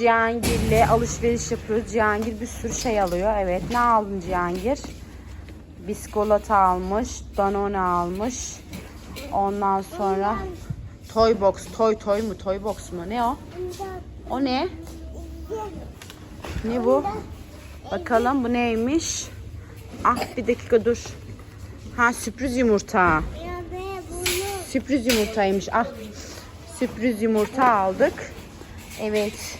Cihangir'le alışveriş yapıyoruz. Cihangir bir sürü şey alıyor. Evet ne aldın Cihangir? Biskolata almış. Danone almış. Ondan sonra Toy box. Toy toy mu? Toy box mu? Ne o? O ne? Ne bu? Bakalım bu neymiş? Ah bir dakika dur. Ha sürpriz yumurta. Sürpriz yumurtaymış. Ah. Sürpriz yumurta aldık. Evet.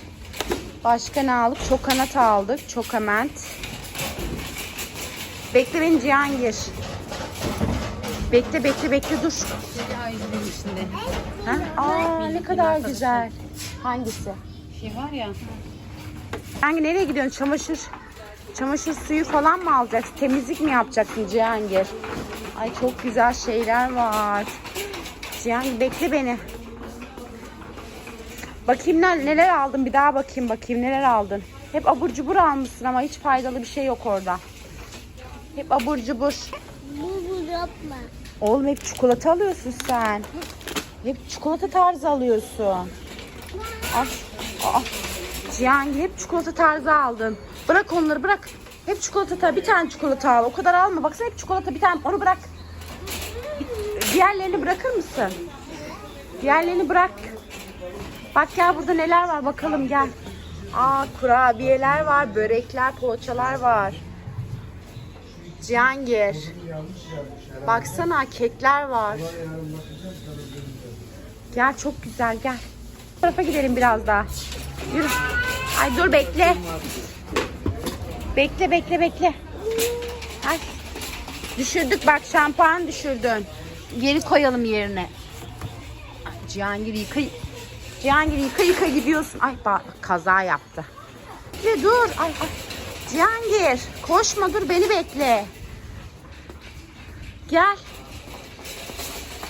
Başka ne aldık? Çokanat aldık. Çokament. Bekle beni Cihangir. Bekle bekle bekle dur. içinde. Ha? Aa ne kadar güzel. Hangisi? Şey var ya. Hangi nereye gidiyorsun? Çamaşır çamaşır suyu falan mı alacaksın? Temizlik mi yapacaksın Cihangir? Ay çok güzel şeyler var. Cihangir bekle beni. Bakayım ne- neler aldın bir daha bakayım bakayım neler aldın. Hep abur cubur almışsın ama hiç faydalı bir şey yok orada. Hep abur cubur. Bu bu yapma. Oğlum hep çikolata alıyorsun sen. Hep çikolata tarzı alıyorsun. Ay, aa, Cihangir hep çikolata tarzı aldın. Bırak onları bırak. Hep çikolata. Bir tane çikolata al. O kadar alma. Baksana hep çikolata bir tane. Onu bırak. Diğerlerini bırakır mısın? Diğerlerini bırak. Bak gel burada neler var bakalım gel. Aa kurabiyeler var, börekler, poğaçalar var. Cihangir. Baksana kekler var. Gel çok güzel gel. Bu tarafa gidelim biraz daha. Yürü. Ay dur bekle. Bekle bekle bekle. Ay. Düşürdük bak şampuan düşürdün. Geri koyalım yerine. Cihangir yıka. Cihangir yıka yıka gidiyorsun. Ay bak kaza yaptı. Ve dur. Ay, ay. Cihangir koşma dur beni bekle. Gel.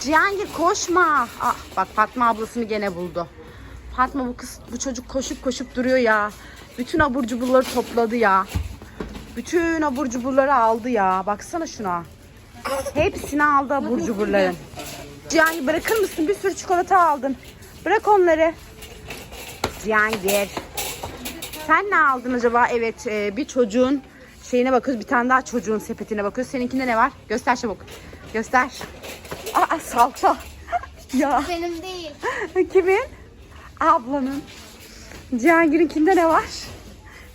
Cihangir koşma. Ah bak Fatma ablasını gene buldu. Fatma bu kız bu çocuk koşup koşup duruyor ya. Bütün abur cuburları topladı ya. Bütün abur cuburları aldı ya. Baksana şuna. Hepsini aldı abur cuburların. Cihangir bırakır mısın? Bir sürü çikolata aldın. Bırak onları. Cihangir. Sen ne aldın acaba? Evet e, bir çocuğun şeyine bakıyoruz. Bir tane daha çocuğun sepetine bakıyoruz. Seninkinde ne var? Göster çabuk. Göster. Aa salça. ya Benim değil. kimin? Ablanın. Cihangir'inkinde ne var?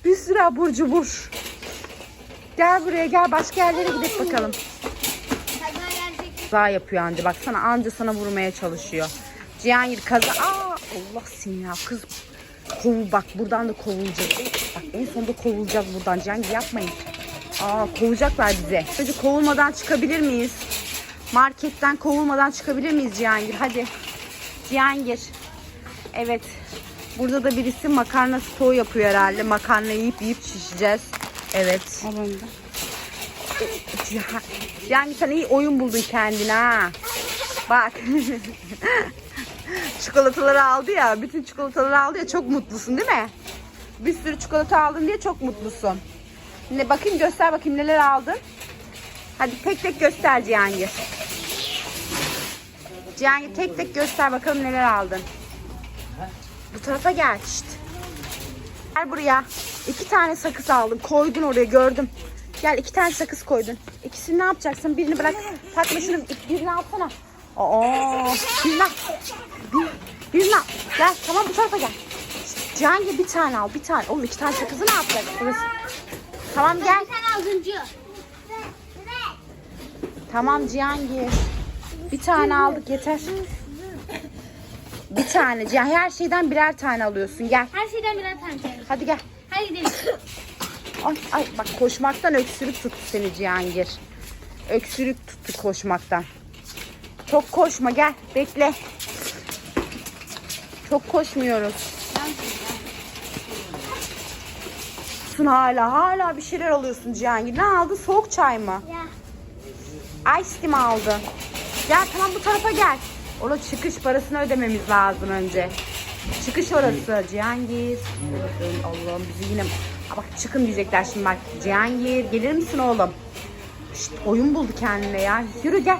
Bir sürü abur cubur. Gel buraya gel başka yerlere gidelim bakalım. Kaza yapıyor Hande. Baksana anca sana vurmaya çalışıyor. Cihangir kaza. Aa Allah seni ya kız. Kovul bak buradan da kovulacak. Bak en sonunda kovulacağız buradan. Cihangir yapmayın. Aa kovacaklar bize. Çocuk kovulmadan çıkabilir miyiz? Marketten kovulmadan çıkabilir miyiz Cihangir? Hadi. Cihangir. Evet. Burada da birisi makarna stoğu yapıyor herhalde. Makarna yiyip yiyip şişeceğiz. Evet. Cihan, yani sen iyi oyun buldun kendine ha. Bak. çikolataları aldı ya. Bütün çikolataları aldı ya. Çok mutlusun değil mi? Bir sürü çikolata aldın diye çok mutlusun. Ne bakayım göster bakayım neler aldın. Hadi tek tek göster Cihangir. Cihangir tek tek göster bakalım neler aldın. Bu tarafa gel. Şşt. Gel buraya. İki tane sakız aldım. Koydun oraya gördüm. Gel iki tane sakız koydun. İkisini ne yapacaksın? Birini bırak. Takma şunu. Birini alsana. Bir, birini al. Gel tamam bu tarafa gel. Cihangir bir tane al. Bir tane. Oğlum iki tane sakızı ne yapacaksın? Burası. Tamam gel. Altıncı. Tamam Cihangir. Bir tane aldık yeter. Bir tane. Cihan her şeyden birer tane alıyorsun. Gel. Her şeyden birer tane. Hadi gel. Hadi gidelim. Ay, ay bak koşmaktan öksürük tuttu seni Cihangir. Öksürük tuttu koşmaktan. Çok koşma gel bekle. Çok koşmuyoruz. Sun hala hala bir şeyler alıyorsun Cihangir. Ne aldın? Soğuk çay mı? Ya. Ice tea mi aldın? Gel tamam bu tarafa gel. Orada çıkış parasını ödememiz lazım önce. Çıkış orası Cihangir. Allah'ım bizi yine... Aa, bak çıkın diyecekler şimdi bak. Cihangir gelir misin oğlum? Şşt, oyun buldu kendine ya. Yürü gel.